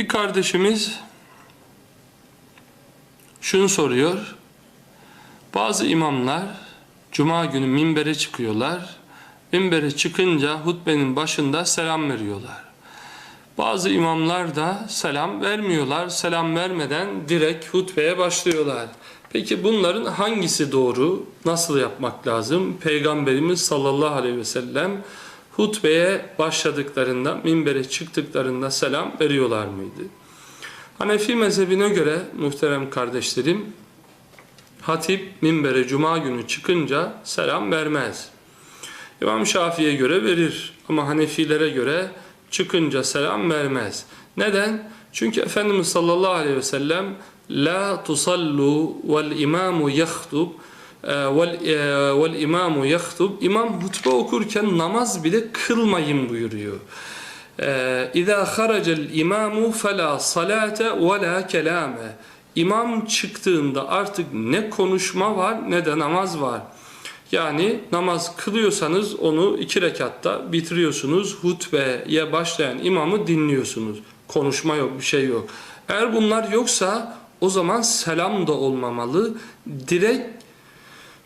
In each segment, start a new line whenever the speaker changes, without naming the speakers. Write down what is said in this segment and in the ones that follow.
Bir kardeşimiz şunu soruyor. Bazı imamlar cuma günü minbere çıkıyorlar. Minbere çıkınca hutbenin başında selam veriyorlar. Bazı imamlar da selam vermiyorlar. Selam vermeden direkt hutbeye başlıyorlar. Peki bunların hangisi doğru? Nasıl yapmak lazım? Peygamberimiz sallallahu aleyhi ve sellem hutbeye başladıklarında, minbere çıktıklarında selam veriyorlar mıydı? Hanefi mezhebine göre muhterem kardeşlerim, hatip minbere cuma günü çıkınca selam vermez. İmam Şafii'ye göre verir ama Hanefilere göre çıkınca selam vermez. Neden? Çünkü Efendimiz sallallahu aleyhi ve sellem la tusallu vel imamu yahtub vel, e, vel imamu yahtub imam hutbe okurken namaz bile kılmayın buyuruyor. İza haracel imamu fela salate ve la kelame. İmam çıktığında artık ne konuşma var ne de namaz var. Yani namaz kılıyorsanız onu iki rekatta bitiriyorsunuz. Hutbeye başlayan imamı dinliyorsunuz. Konuşma yok, bir şey yok. Eğer bunlar yoksa o zaman selam da olmamalı. Direkt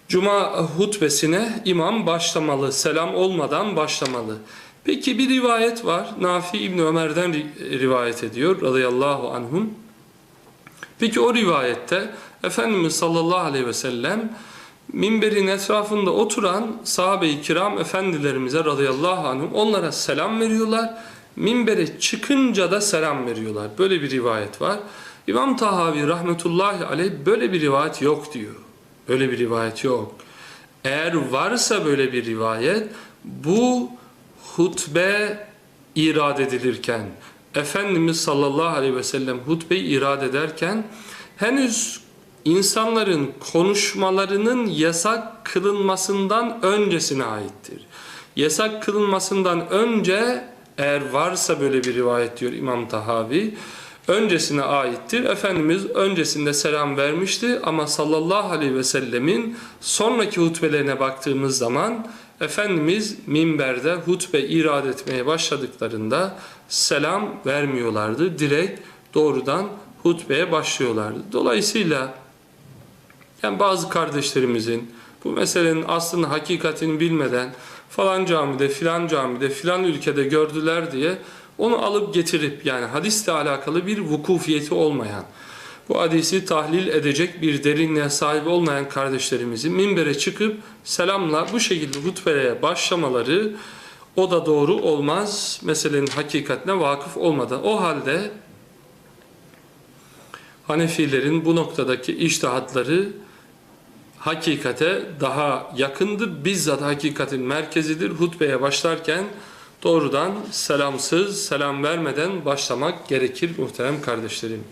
Cuma hutbesine imam başlamalı. Selam olmadan başlamalı. Peki bir rivayet var. Nafi İbni Ömer'den rivayet ediyor radıyallahu anhum. Peki o rivayette Efendimiz sallallahu aleyhi ve sellem minberin etrafında oturan sahabe-i kiram efendilerimize radıyallahu anhum onlara selam veriyorlar. Minbere çıkınca da selam veriyorlar. Böyle bir rivayet var. İmam Tahavi rahmetullahi aleyh böyle bir rivayet yok diyor. Böyle bir rivayet yok. Eğer varsa böyle bir rivayet bu hutbe irad edilirken Efendimiz sallallahu aleyhi ve sellem hutbeyi irad ederken henüz insanların konuşmalarının yasak kılınmasından öncesine aittir. Yasak kılınmasından önce eğer varsa böyle bir rivayet diyor İmam Tahavi öncesine aittir. Efendimiz öncesinde selam vermişti ama sallallahu aleyhi ve sellemin sonraki hutbelerine baktığımız zaman Efendimiz minberde hutbe irad etmeye başladıklarında selam vermiyorlardı. Direkt doğrudan hutbeye başlıyorlardı. Dolayısıyla yani bazı kardeşlerimizin bu meselenin aslını hakikatini bilmeden falan camide filan camide filan ülkede gördüler diye onu alıp getirip yani hadisle alakalı bir vukufiyeti olmayan bu hadisi tahlil edecek bir derinliğe sahip olmayan kardeşlerimizin minbere çıkıp selamla bu şekilde hutbeye başlamaları o da doğru olmaz meselenin hakikatine vakıf olmadan. O halde Hanefilerin bu noktadaki iştihatları hakikate daha yakındır. Bizzat hakikatin merkezidir. Hutbeye başlarken doğrudan selamsız, selam vermeden başlamak gerekir muhterem kardeşlerim.